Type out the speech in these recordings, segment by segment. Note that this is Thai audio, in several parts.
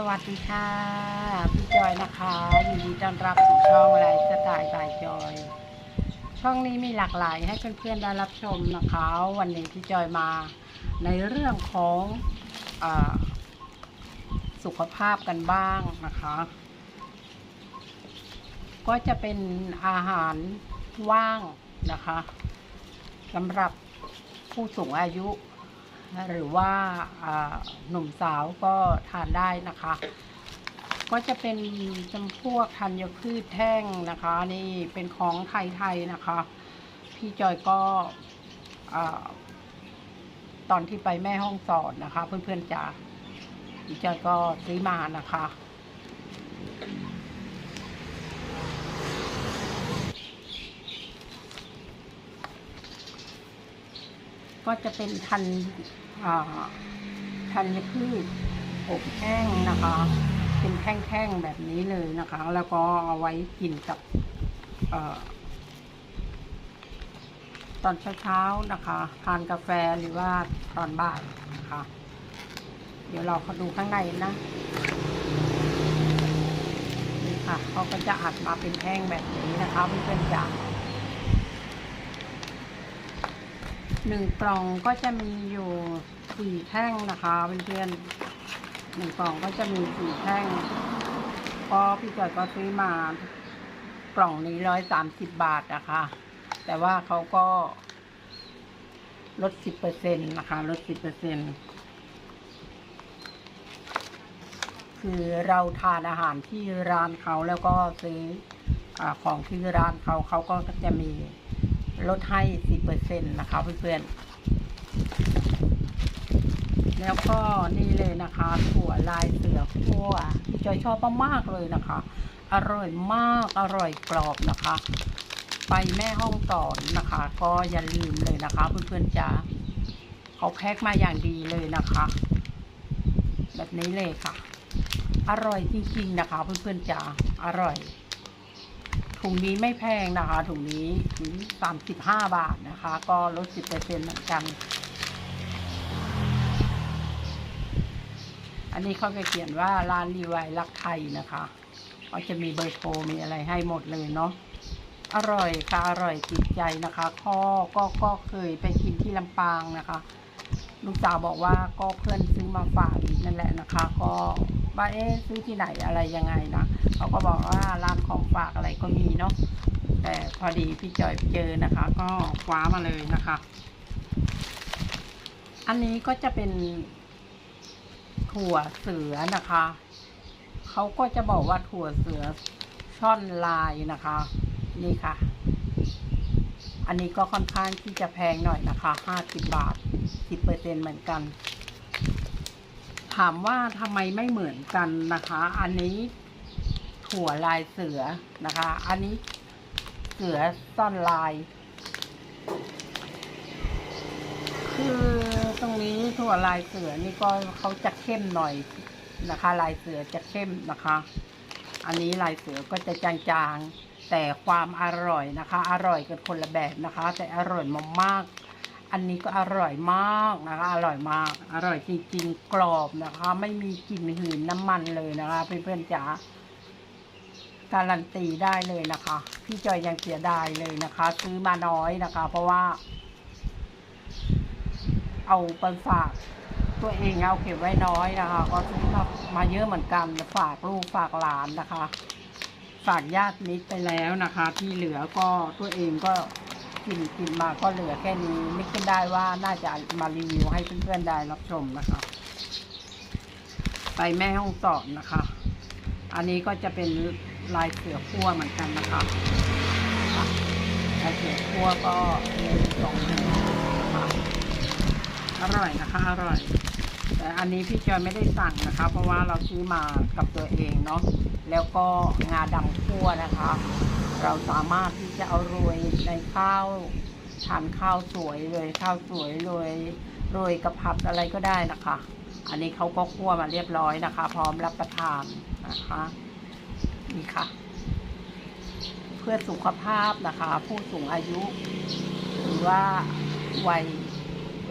สวัสดีค่ะ พี่จอยนะคะยินดีต้อนรับสู่ช่องไลฟ์สไตล์บายจอย ช่องนี้มีหลากหลายให้เพื่อนๆได้รับชมนะคะ วันนี้พี่จอยมาในเรื่องของอสุขภาพกันบ้างนะคะ ก็จะเป็นอาหารว่างนะคะสำหรับผู้สูงอายุ หรือว่าหนุ่มสาวก็ทานได้นะคะ ก็จะเป็นจำพวกธัญพืชแท่งนะคะ นี่เป็นของไทยๆนะคะ พี่จอยก็ตอนที่ไปแม่ห้องสอนนะคะ เพื่อนๆจ๋าพี่จอยก็ซื้อมานะคะ ก็จะเป็นทันอ่าธัญพืชอบแห้งนะคะ เป็นแท่งๆแบบนี้เลยนะคะ แล้วก็เอาไว้กินกับออตอนเช้าๆนะคะทานกาแฟหรือว่าตอนบ่ายนะคะ เดี๋ยวเราขาดูข้างในนะนี่ค่ะเขาก็จะอัดมาเป็นแท่งแบบนี้นะคะเพื่อนๆจ๋า หนึ่งกล่องก็จะมีอยู่สี่แท่งนะคะเพื่อนๆหนึ่งกล่องก็จะมีสี่แท่งก็พี่จอยก็ซื้อมากล่องนี้ร้อยสามสิบบาทนะคะ แต่ว่าเขาก็ ลดสิบเปอร์เซ็นต์นะคะ ลดสิบเปอร์เซ็นต์คือเราทานอาหารที่ร้านเขาแล้วก็ซื้ออของที่ร้านเขาเขาก็จะมี ลดให้สิบเปอร์เซ็นต์นะคะเพื่อนๆ แล้วก็นี่เลยนะคะถั่วลายเสือคั่วพี่จอยชอบมากๆเลยนะคะ อร่อยมากอร่อยกรอบนะคะ ไปแม่ห้องสอนนะคะ ก็อย่าลืมเลยนะคะ เพื่อนๆจ๋าเขาแพ็คมาอย่างดีเลยนะคะ แบบนี้เลยค่ะ อร่อยจริงๆนะคะ เพื่อนๆจ๋าอร่อย ถุงนี้ไม่แพงนะคะ ถุงนี้ถุงสามสิบห้าบาทนะคะ ก็ลดสิบเปอร์เซ็นต์เหมือนกัน อันนี้เขาจะเขียนว่าร้านรีไวรักไทยนะคะก็จะมีเบอร์โทรมีอะไรให้หมดเลยเนาะอร่อยค่ะอร่อยติดใจนะคะข้อก็ก็เคยไปกินที่ลำปางนะคะ ลูกสาวบอกว่าก็เพื่อนซื้อมาฝากอีกนั่นแหละนะคะ ก็ ว่าเอ๊ะซื้อที่ไหนอะไรยังไงนะเขาก็บอกว่าร้านของฝากอะไรก็มีเนาะแต่พอดีพี่จอยเจอนะคะ ก็คว้ามาเลยนะคะ อันนี้ก็จะเป็นถั่วเสือนะคะเขาก็จะบอกว่าถั่วเสือช่อนลายนะคะ นี่ค่ะ อันนี้ก็ค่อนข้างที่จะแพงหน่อยนะคะห้าสิบบาทสิบเปอร์เซ็นเหมือนกัน ถามว่าทำไมไม่เหมือนกันนะคะ อันนี้ถั่วลายเสือนะคะ อันนี้เสือซ่อนลาย คือตรงนี้ถั่วลายเสือนี่ก็เขาจะเข้มหน่อยนะคะ ลายเสือจะเข้มนะคะ อันนี้ลายเสือก็จะจางๆ แต่ความอร่อยนะคะ อร่อยกันคนละแบบนะคะ แต่อร่อยมากๆ อันนี้ก็อร่อยมากนะคะ อร่อยมาก อร่อยจริงๆ กรอบนะคะ ไม่มีกลิ่นหืนน้ำมันเลยนะคะเพื่อนๆจ๋าการันตีได้เลยนะคะ พี่จอยยังเสียดายเลยนะคะ ซื้อมาน้อยนะคะ เพราะว่า เอาไปฝากตัวเองเอาเก็บไว้น้อยนะคะ ก็ซื้อมามาเยอะเหมือนกันฝากลูกฝากหลานนะคะ ฝากญาติมิตรไปแล้วนะคะ ที่เหลือก็ตัวเองก็ กินกินมาก็เหลือแค่นี้ไม่คิดได้ว่าน่าจะมารีวิวให้เพื่อนๆได้รับชมนะคะ ไปแม่ห้องสอนนะคะ อันนี้ก็จะเป็นลายเสือขั้วเหมือนกันนะคะลายเสือขั้วก็มีสองถุงนะคะอร่อยนะคะอร่อย แต่อันนี้พี่จอยไม่ได้สั่งนะคะ เพราะว่าเราซื้อมากับตัวเองเนาะแล้วก็งาดำคั่วนะคะ เราสามารถที่จะเอาโรยในข้าวทานข้าวสวยเลยข้าวสวยโรยโรยกับผัดอะไรก็ได้นะคะ อันนี้เขาก็คั่วมาเรียบร้อยนะคะ พร้อมรับประทานนะคะนี่ค่ะ เพื่อสุขภาพนะคะ ผู้สูงอายุ หรือว่าวัย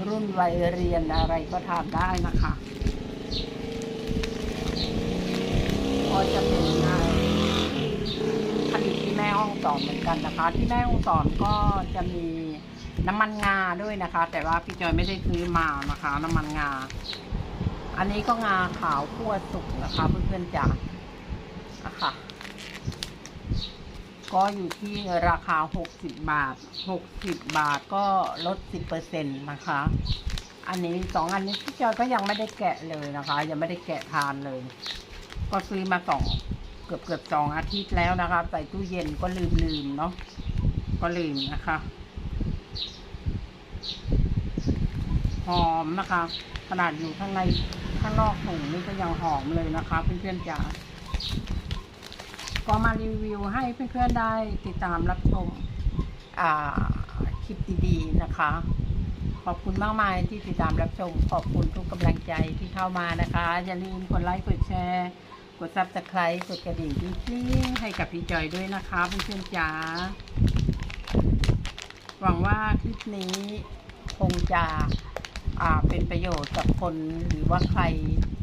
รุ่นวัยเรียนอะไรก็ทานได้นะคะก็จะเป็นงานผลิตที่แม่ ห้องสอนเหมือนกันนะคะ ที่แม่ห้องสอนก็จะมีน้ำมันงาด้วยนะคะ แต่ว่าพี่จอยไม่ได้ซื้อมานะคะ น้ำมันงา อันนี้ก็งาขาวคั่วสุกนะคะ เพื่อนๆจ๋าอะค่ะ ก็อยู่ที่ราคา 60 บาท 60 บาทก็ลด 10%นะคะ อันนี้สองอันนี้พี่จอยก็ยังไม่ได้แกะเลยนะคะ ยังไม่ได้แกะทานเลย ก็ซื้อมาสอง เกือบเกือบสองอาทิตย์แล้วนะคะใส่ตู้เย็นก็ลืมลืมๆเนาะก็ลืมนะคะหอมนะคะ ขนาดอยู่ข้างในข้างนอกถุงนี่ก็ยังหอมเลยนะคะเพื่อนๆจ๋าก็มารีวิวให้เพื่อนๆได้ติดตามรับชมคลิปดีๆนะคะ ขอบคุณมากมายที่ติดตามรับชม ขอบคุณทุกกำลังใจที่เข้ามานะคะ อย่าลืมกดไลค์กดแชร์ กดซับสไครต์กดกระดิ่งกิ๊งให้กับพี่จอยด้วยนะคะเพื่อนๆจ๋าหวังว่าคลิปนี้คงจะเป็นประโยชน์กับคนหรือว่าใคร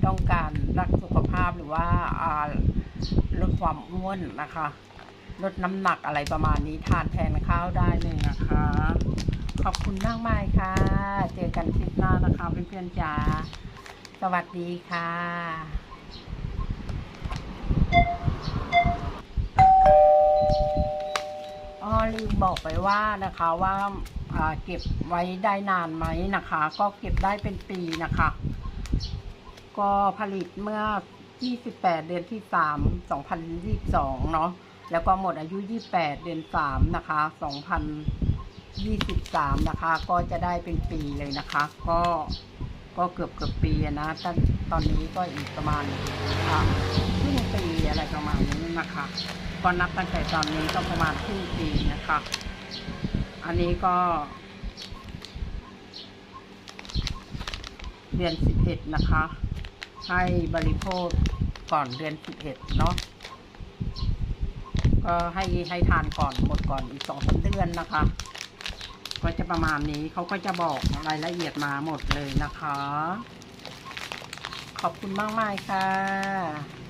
ต้องการรักสุขภาพหรือว่าอ่าลดความอ้วนนะคะ ลดน้ำหนักอะไรประมาณนี้ทานแทนข้าวได้เลยนะคะ ขอบคุณมากมายค่ะ เจอกันคลิปหน้านะคะเพื่อนๆจ๋าสวัสดีค่ะ อ๋อลืมบอกไปว่านะคะว่าเก็บไว้ได้นานไหมนะคะ ก็เก็บได้เป็นปีนะคะ ก็ผลิตเมื่อ 28 เดือนที่ 3 2022 เนาะแล้วก็หมดอายุ 28 เดือน 3 นะคะ 2023 นะคะ ก็จะได้เป็นปีเลยนะคะ ก็ก็เกือบเกือบปีอะนะตอนตอนนี้ก็อีกประมาณอ่าครึ่ง ปีอะไรประมาณนี้นะคะ ก็นับตั้งแต่ตอนนี้ก็ประมาณครึ่งปีนะคะ อันนี้ก็ เดือนสิบเอ็ดนะคะ ให้บริโภคก่อนเดือนสิบเอ็ดเนาะก็ให้ให้ทานก่อนหมดก่อนอีกสองสามเดือนนะคะ ก็จะประมาณนี้เขาก็จะบอกรายละเอียดมาหมดเลยนะคะ ขอบคุณมากมายค่ะ